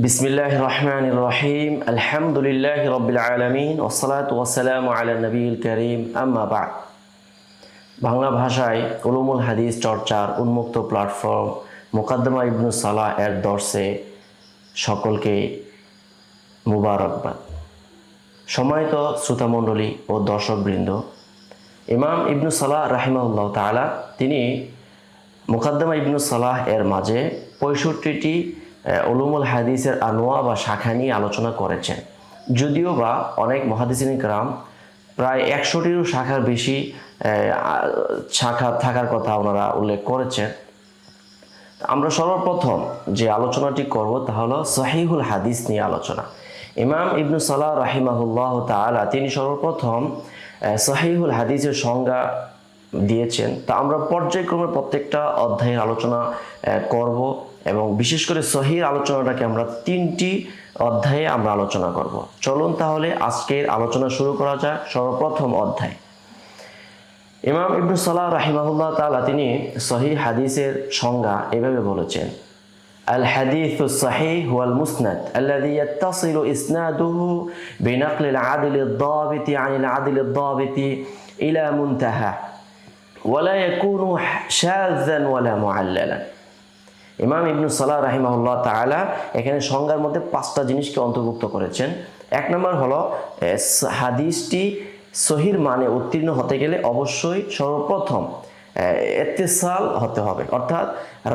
বিসমিল্লাহ রহমান রহিম আলহামদুলিল্লাহ রবিল আলমিন ওসলাত ওসালাম আলা নবীল করিম আম্মা বাদ বাংলা ভাষায় উলুমুল হাদিস চর্চার উন্মুক্ত প্ল্যাটফর্ম মোকাদ্দমা ইবনু সালাহ এর দর্শে সকলকে মুবারকবাদ। সময়ত শ্রোতামণ্ডলী ও দর্শকবৃন্দ, ইমাম ইবনু সালাহ রাহিমাউল্লাহ তাআলা, তিনি মুকাদ্দমা ইবনু সালাহ এর মাঝে পঁয়ষট্টিটি উলুমুল হাদিসের আনোয়া বা শাখা নিয়ে আলোচনা করেছেন। যদিও বা অনেক মহাদিসিন গ্রাম প্রায় একশোটিরও শাখার বেশি শাখা থাকার কথা ওনারা উল্লেখ করেছেন। আমরা সর্বপ্রথম যে আলোচনাটি করব তা হলো সহিহুল হাদিস নিয়ে আলোচনা। ইমাম ইবনু সালাহ রাহিমাহুল্লাহ তাআলা তিনি সর্বপ্রথম সহিহুল হাদিসের সংজ্ঞা দিয়েছেন। তা আমরা পর্যায়ক্রমে প্রত্যেকটা অধ্যায়ের আলোচনা করব। এবং বিশেষ করে সহির আলোচনাটাকে আমরা তিনটি অধ্যায়ে আমরা আলোচনা করব। চলুন তাহলে আজকের আলোচনা শুরু করা যাক সর্বপ্রথম অধ্যায়। ইমাম ইবনু সাল্লাহ রাহিমাহুল্লাহ তালা তিনি সহি হাদিসের সংজ্ঞা এভাবে বলেছেন, আল হাদিস সহি হুয়াল মুসনাদ আল্লাযী ইয়াত্তাসিলু ইসনাদুহু বিনকল আল আদিল আদ-দাবিতি আন আল আদিল আদ-দাবিতি ইলা মুনতাহা ওয়ালা ইয়াকুনু শাযযান ওয়ালা মুআল্লালান ইমাম ইবনু সালাহ রাহিমাহুল্লাহ তাআলা এখানে সংজ্ঞার মধ্যে পাঁচটা জিনিসকে অন্তর্ভুক্ত করেছেন। এক নম্বর হলো হাদিসটি সহির মানে উত্তীর্ণ হতে গেলে অবশ্যই সর্বপ্রথম এত্তেসাল হতে হবে। অর্থাৎ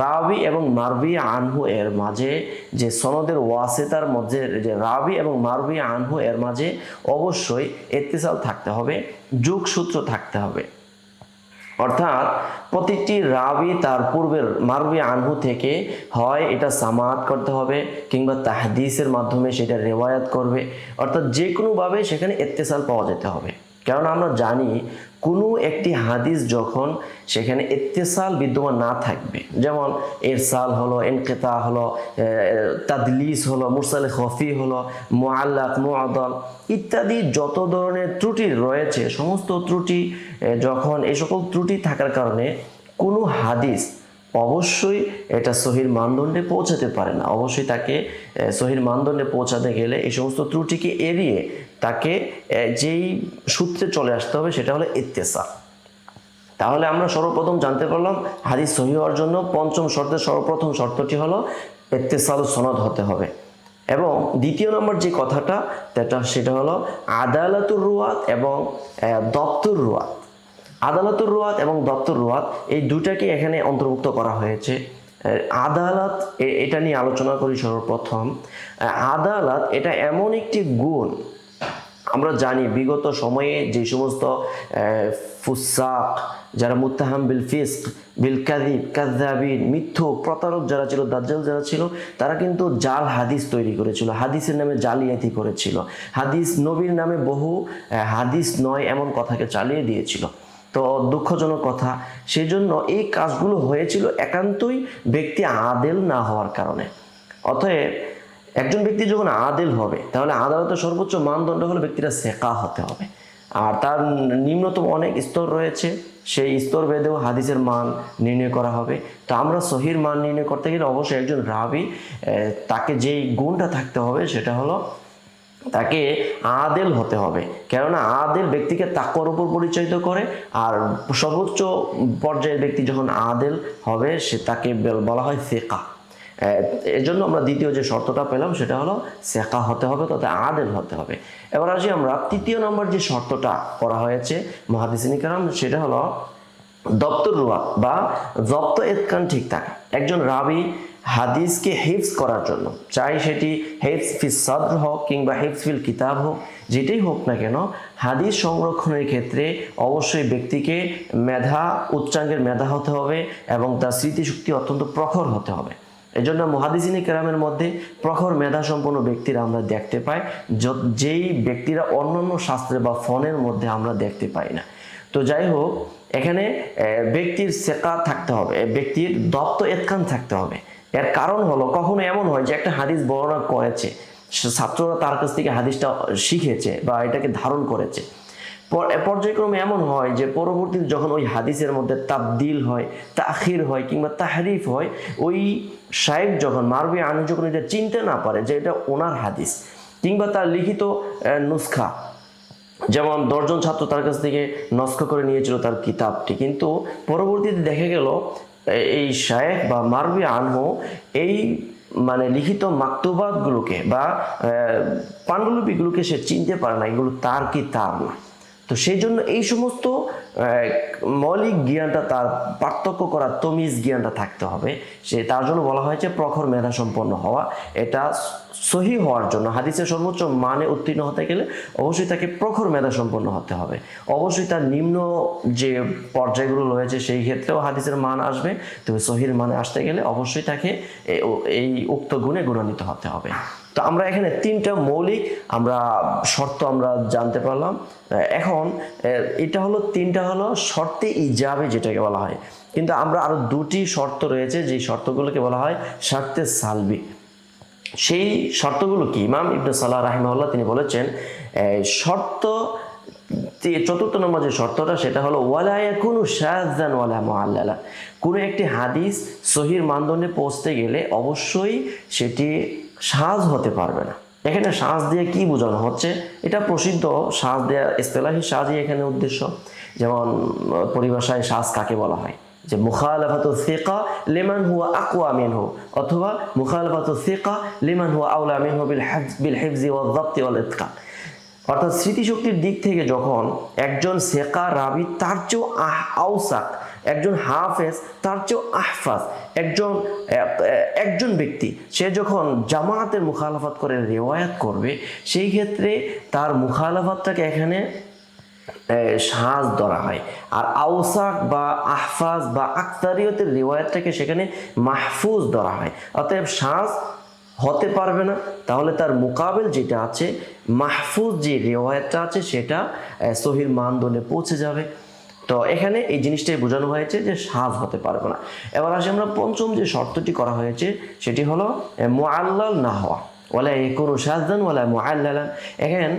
রাবি এবং মারবি আনহু এর মাঝে যে সনদের ওয়াসেতার মধ্যে যে রাবি এবং মারবি আনহু এর মাঝে অবশ্যই এত্তেসাল থাকতে হবে, যোগসূত্র থাকতে হবে। অর্থাৎ প্রতিটি রাবি তার পূর্বের মারবি আনহু থেকে হয়, এটা সামাত করতে হবে কিংবা তাহাদিসের মাধ্যমে সেটা রেওয়ায়াত করবে। অর্থাৎ যে কোনোভাবে সেখানে এত্তেসাল পাওয়া যেতে হবে। কারণ আমরা জানি কোনো একটি হাদিস যখন সেখানে এত্তেসাল বিদ্যমান না থাকবে যেমন এরসাল হলো এনকেতা হলো এ, তাদলিস হলো মুরসাল হফি হলো মোয়াল্লাত মোয়াদল ইত্যাদি যত ধরনের ত্রুটি রয়েছে সমস্ত ত্রুটি যখন এই সকল ত্রুটি থাকার কারণে কোনো হাদিস অবশ্যই এটা সহির মানদণ্ডে পৌঁছাতে পারে না। অবশ্যই তাকে সহির মানদণ্ডে পৌঁছাতে গেলে এই সমস্ত ত্রুটিকে এড়িয়ে তাকে যেই সূত্রে চলে আসতে হবে সেটা হলো ইত্তেসা। তাহলে আমরা সর্বপ্রথম জানতে পারলাম, হাদিস সহি হওয়ার জন্য পঞ্চম শর্তের সর্বপ্রথম শর্তটি হলো ইত্তেসাল সনদ হতে হবে। এবং দ্বিতীয় নম্বর যে কথাটা, সেটা সেটা হলো আদালতুর রুয়াত এবং দপ্তর রুয়াত। আদালতুর রুয়াত এবং দপ্তর রুয়াত এই দুটাকে এখানে অন্তর্ভুক্ত করা হয়েছে। আদালত এটা নিয়ে আলোচনা করি সর্বপ্রথম। আদালত এটা এমন একটি গুণ, আমরা জানি বিগত সময়ে যে সমস্ত ফুসাক, যারা মুত্তাহাম বিল ফিস্ক, বিল কাদিব কাজাবিন মিথ্যুক, প্রতারক যারা ছিল, দাজ্জাল যারা ছিল, তারা কিন্তু জাল হাদিস তৈরি করেছিল, হাদিসের নামে জালিয়াতি করেছিল। হাদিস নবীর নামে বহু হাদিস নয় এমন কথাকে চালিয়ে দিয়েছিল। তো দুঃখজনক কথা। সেজন্য এই কাজগুলো হয়েছিল একান্তই ব্যক্তি আদেল না হওয়ার কারণে। অতএব একজন ব্যক্তি যখন আদেল হবে, তাহলে আদালতের সর্বোচ্চ মানদণ্ড হলো ব্যক্তিরা সেকা হতে হবে। আর তার নিম্নতম অনেক স্তর রয়েছে, সেই স্তর ভেদেও হাদিসের মান নির্ণয় করা হবে। তো আমরা সহির মান নির্ণয় করতে গেলে অবশ্যই একজন রাবি তাকে যেই গুণটা থাকতে হবে সেটা হলো তাকে আদেল হতে হবে। কেননা আদেল ব্যক্তিকে তাকওয়ার উপর পরিচালিত করে আর সর্বোচ্চ পর্যায়ের ব্যক্তি যখন আদেল হবে, সে তাকে বলা হয় সেকা এর জন্য আমরা দ্বিতীয় যে শর্তটা পেলাম, সেটা হলো সেকা হতে হবে তথা আদেল হতে হবে। এবার আসি আমরা তৃতীয় নম্বর যে শর্তটা করা হয়েছে মহাদিসিনিকারাম সেটা হলো দপ্তর রুয়া বা জপ্ত এতকান ঠিক থাকা। একজন রাবি হাদিসকে হিফস করার জন্য। চাই সেটি হেফস ফিস সদর হোক কিংবা হেফস ফিল কিতাব হোক, যেটাই হোক না কেন, হাদিস সংরক্ষণের ক্ষেত্রে অবশ্যই ব্যক্তিকে মেধা, উচ্চাঙ্গের মেধা হতে হবে এবং তার স্মৃতিশক্তি অত্যন্ত প্রখর হতে হবে। এজন্য মহাদিসিনী কেরামের মধ্যে প্রখর মেধা সম্পন্ন ব্যক্তিরা আমরা দেখতে পাই যেই ব্যক্তিরা অন্যান্য শাস্ত্রে বা ফোনের মধ্যে আমরা দেখতে পাই না। তো যাই হোক, এখানে ব্যক্তির সেকা থাকতে হবে ব্যক্তির দপ্ত এতকান থাকতে হবে। এর কারণ হলো কখনো এমন হয় যে একটা হাদিস বর্ণনা করেছে ছাত্ররা তার কাছ থেকে হাদিসটা শিখেছে বা এটাকে ধারণ করেছে। পর্যায়ক্রমে এমন হয় যে পরবর্তীতে যখন ওই হাদিসের মধ্যে তাবদিল হয়, তাখির হয় কিংবা তাহরিফ হয়, ওই সাহেব যখন মারবি আনু যখন এটা চিনতে না পারে যে এটা ওনার হাদিস কিংবা তার লিখিত নুসখা, যেমন দশজন ছাত্র তার কাছ থেকে নস্ক করে নিয়েছিল তার কিতাবটি। কিন্তু পরবর্তীতে দেখা গেল এই শায়েখ বা মারবি আনহু এই মানে লিখিত মাক্তবাদগুলোকে বা পাণ্ডুলিপিগুলোকে সে চিনতে পারে না। এগুলো তার কি তার না তো সেই জন্য এই সমস্ত মৌলিক জ্ঞানটা তার পার্থক্য করার তমিজ জ্ঞানটা থাকতে হবে। সে তার জন্য বলা হয়েছে প্রখর মেধা সম্পন্ন হওয়া। এটা সহি হওয়ার জন্য, হাদিসের সর্বোচ্চ মানে উত্তীর্ণ হতে গেলে অবশ্যই তাকে প্রখর মেধা সম্পন্ন হতে হবে। অবশ্যই তার নিম্ন যে পর্যায়গুলো রয়েছে সেই ক্ষেত্রেও হাদিসের মান আসবে। তবে সহির মানে আসতে গেলে অবশ্যই তাকে এই উক্ত গুণে গুণান্বিত হতে হবে। তো আমরা এখানে তিনটা মৌলিক আমরা, শর্ত আমরা জানতে পারলাম। এখন এটা হলো, তিনটা হলো, শর্তে ইজাবে যেটাকে বলা হয়। কিন্তু আমরা আরও দুটি শর্ত রয়েছে, যে শর্তগুলোকে বলা হয় শর্তে সালবি। সেই শর্তগুলো কি? ইমাম ইবনে সালাহ রাহিমাল্লাহ তিনি বলেছেন শর্ত চতুর্থ নম্বর যে শর্তটা, সেটা হলো ওয়ালায়া কোনো শাহজান ওয়ালা মোয়াল্লালা কোনো একটি হাদিস সহির মানদণ্ডে পৌঁছতে গেলে অবশ্যই সেটি সাজ হতে পারবে না। এখানে সাজ দিয়ে কি বোঝানো হচ্ছে? এটা প্রসিদ্ধ সাজ দেওয়া ইস্তেলাহি সাজই এখানে উদ্দেশ্য। যেমন, পরিভাষায় সাজ কাকে বলা হয়? যে মুখালাফাতু সিকা লিমান হুয়া আকওয়া মিনহু, অথবা মুখালাফাতু সিকা লিমান হুয়া আউলা মিনহু বিল হিফজ বিল হিফজি ওয়াল যাবতি ওয়াল ইতকান অর্থাৎ স্মৃতিশক্তির দিক থেকে যখন একজন সেকা রাবি, তার চেয়েও আহ আউসাক একজন হাফেজ, তার চেয়েও আহফাজ। একজন একজন ব্যক্তি, সে যখন জামায়াতের মুখালাফাত করে, রেওয়ায়াত করবে, সেই ক্ষেত্রে তার মুখালাফাতটাকে এখানে সাজ ধরা হয়। আর আউসাক বা আহফাজ বা আক্তারিয়তের রিওয়ায়াতটাকে সেখানে মাহফুজ ধরা হয়। অতএব সাজ হতে পারবে না। তাহলে তার মোকাবেল যেটা আছে, মাহফুজ যে রেওয়ায়তটা আছে, সেটা সহির মানদণ্ডে পৌঁছে যাবে। তো এখানে এই জিনিসটাই বোঝানো হয়েছে যে সাজ হতে পারবে না। এবার আসি আমরা পঞ্চম যে শর্তটি করা হয়েছে, সেটি হলো মোয়াল্লাল না হওয়া ওয়ালা কোনো সাজদান ওয়ালা মোয়াল্লালান এখন,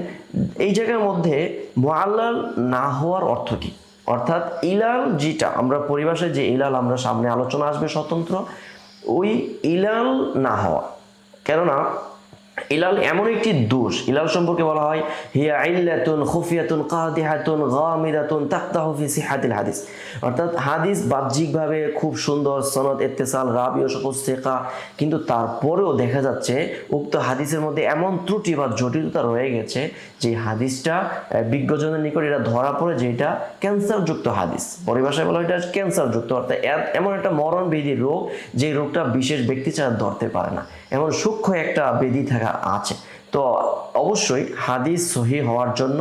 এই জায়গার মধ্যে মোয়াল্লাল না হওয়ার অর্থ কি? অর্থাৎ ইলাল যেটা, আমরা পরিভাষায় যে ইলাল আমরা সামনে আলোচনা আসবে স্বতন্ত্র, ওই ইলাল না হওয়া কেননা ইলাল এমন একটি দোষ, ইলাল সম্পর্কে বলা হয়, হিয়া ইল্লাতুন খুফিয়াতুন কাদিহাতুন গামিদাতুন তাক্তাহু ফি সিহাতিল হাদিস। অর্থাৎ হাদিস বাহ্যিকভাবে খুব সুন্দর, সনদ, ইত্তেসাল, রাবি ও সকল সেকা, কিন্তু তারপরেও দেখা যাচ্ছে উক্ত হাদিসের মধ্যে এমন ত্রুটি বা জটিলতা রয়ে গেছে যে হাদিসটা বিজ্ঞজনের নিকট এটা ধরা পড়ে যে এটা ক্যান্সারযুক্ত হাদিস। পরিভাষায় বলা এটা ক্যান্সারযুক্ত, অর্থাৎ এমন একটা মরণ ব্যাধি রোগ যে রোগটা বিশেষ ব্যক্তি ছাড়া ধরতে পারে না। এমন সূক্ষ্ম একটা ব্যাধি থাকা আছে। তো অবশ্যই হাদিস সহি হওয়ার জন্য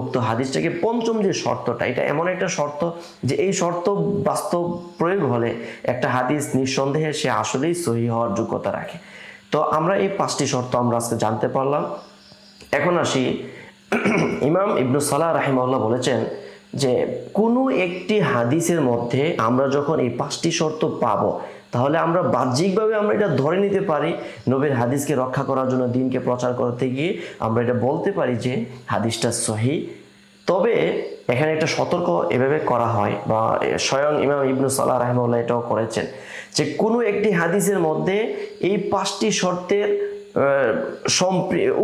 উক্ত হাদিসটাকে পঞ্চম যে শর্তটা, এটা এমন একটা শর্ত যে এই শর্ত বাস্তব প্রয়োগ হলে একটা হাদিস নিঃসন্দেহে সে আসলেই সহি হওয়ার যোগ্যতা রাখে। তো আমরা এই পাঁচটি শর্ত আমরা আজকে জানতে পারলাম। এখন আসি। ইমাম ইবনু সালাহ রাহিমাল্লাহ বলেছেন যে কোনো একটি হাদিসের মধ্যে আমরা যখন এই পাঁচটি শর্ত পাবো তাহলে আমরা বাহ্যিকভাবে আমরা এটা ধরে নিতে পারি নবীর হাদিসকে রক্ষা করার জন্য, দিনকে প্রচার করতে গিয়ে আমরা এটা বলতে পারি যে হাদিসটা সহি। তবে এখানে একটা সতর্ক এভাবে করা হয় বা স্বয়ং ইমাম ইবনু সাল্লাহ রাহিমউল্লাহ এটাও করেছেন যে কোনো একটি হাদিসের মধ্যে এই পাঁচটি শর্তের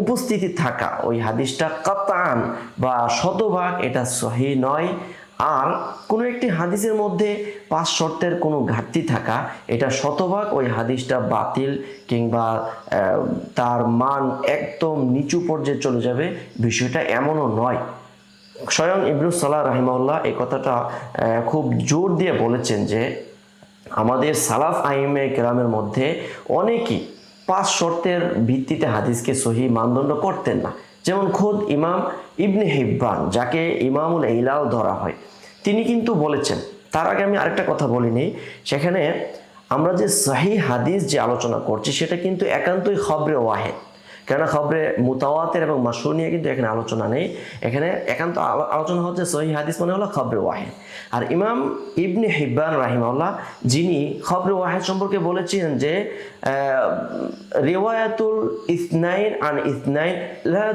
উপস্থিতি থাকা, ওই হাদিসটা কাতান বা শতভাগ এটা সহি নয়। আর কোনো একটি হাদিসের মধ্যে পাঁচ শর্তের কোনো ঘাটতি থাকা, এটা শতভাগ ওই হাদিসটা বাতিল কিংবা তার মান একদম নিচু পর্যায়ে চলে যাবে, বিষয়টা এমনও নয়। স্বয়ং ইবনু সালাহ রাহিমাউল্লাহ এই কথাটা খুব জোর দিয়ে বলেছেন যে, আমাদের সালাফ আইমে গ্রামের মধ্যে অনেকেই পাঁচ শর্তের ভিত্তিতে হাদিসকে সহি মানদণ্ড করতেন না। যেমন খোদ ইমাম ইবনে হিব্বান, যাকে ইমামুল ইলাও ধরা হয়। তিনি কিন্তু বলেছেন, তার আগে আমি আরেকটা কথা বলিনি সেখানে আমরা যে সাহি হাদিস যে আলোচনা করছি, সেটা কিন্তু একান্তই খবরে ওয়াহেদ। কেননা খবরে মুতাওয়াতের এবং মাসুর নিয়ে কিন্তু এখানে আলোচনা নেই। এখানে একান্ত আলো- আলোচনা হচ্ছে সহি হাদিস মানে হলো খবরে ওয়াহেদ। আর ইমাম ইবনে হিব্বান রাহিমাল্লাহ যিনি খবরে ওয়াহেদ সম্পর্কে বলেছিলেন যে রিওয়ায়াতুল ইসনাইন আন ইসনাইন লা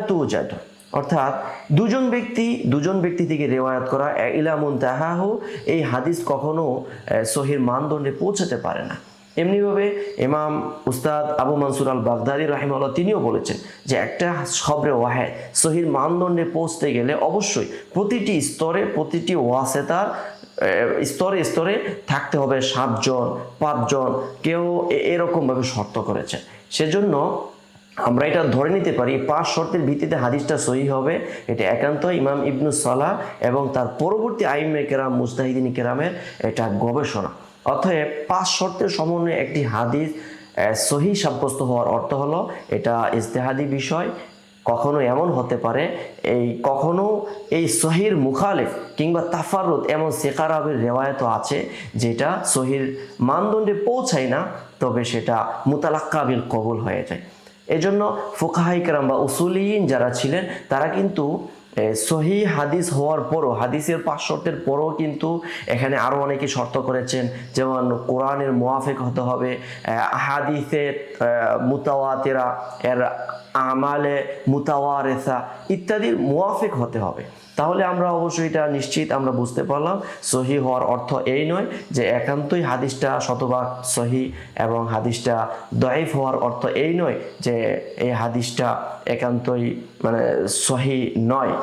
অর্থাৎ দুজন ব্যক্তি দুজন ব্যক্তি থেকে রেওয়ায়াত করা ইলামুন তাহাহু এই হাদিস কখনো সহির মানদণ্ডে পৌঁছাতে পারে না। এমনিভাবে ইমাম উস্তাদ আবু মনসুর আল বাগদাদি রাহিমাল্লাহ তিনিও বলেছেন যে একটা খবরে ওয়াহেদ সহির মানদণ্ডে পৌঁছতে গেলে অবশ্যই প্রতিটি স্তরে প্রতিটি ওয়াসেতার আহ, স্তরে স্তরে থাকতে হবে সাতজন পাঁচজন। কেউ এরকমভাবে শর্ত করেছে। সেজন্য আমরা এটা ধরে নিতে পারি পাঁচ শর্তের ভিত্তিতে হাদিসটা সহি হবে। এটা একান্ত ইমাম ইবনু সালাহ এবং তার পরবর্তী আইমে কেরাম মুস্তাহিদিন কেরামের এটা গবেষণা। অতএব পাঁচ শর্তের সমন্বয়ে একটি হাদিস সহি সাব্যস্ত হওয়ার অর্থ হলো, এটা ইজতেহাদি বিষয়, কখনো এমন হতে পারে, এই কখনো এই সহির মুখালেফ কিংবা তাফারুদ এমন সেকারাবের রেওয়ায়তও আছে, যেটা সহির মানদণ্ডে পৌঁছায় না, তবে সেটা মুতালাক্কাবিল কবুল হয়ে যায়। এজন্য ফোকাহাইকরাম বা উসুলিন যারা ছিলেন, তারা কিন্তু সহি হাদিস হওয়ার পরও, হাদিসের পাঁচ শর্তের পরও কিন্তু এখানে আরও অনেকে শর্ত করেছেন, যেমন কোরআনের মোয়াফেক হতে হবে হাদিসের মুতাওয়াতেরা, এর আমালে মুতাওয়ারেসা ইত্যাদির মোয়াফেক হতে হবে। তাহলে আমরা অবশ্যই এটা নিশ্চিত, আমরা বুঝতে পারলাম, সহি হওয়ার অর্থ এই নয় যে একান্তই হাদিসটা শতভাগ সহি এবং হাদিসটা দয়েফ হওয়ার অর্থ এই নয় যে এই হাদিসটা একান্তই মানে সহি নয়।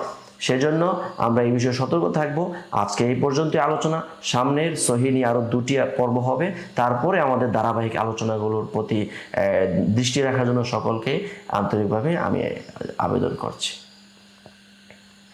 সেজন্য আমরা এই বিষয়ে সতর্ক থাকব। আজকে এই পর্যন্ত আলোচনা। সামনের সহি নিয়ে আরও দুটি পর্ব হবে। তারপরে আমাদের ধারাবাহিক আলোচনাগুলোর প্রতি দৃষ্টি রাখার জন্য সকলকে আন্তরিকভাবে আমি আবেদন করছি।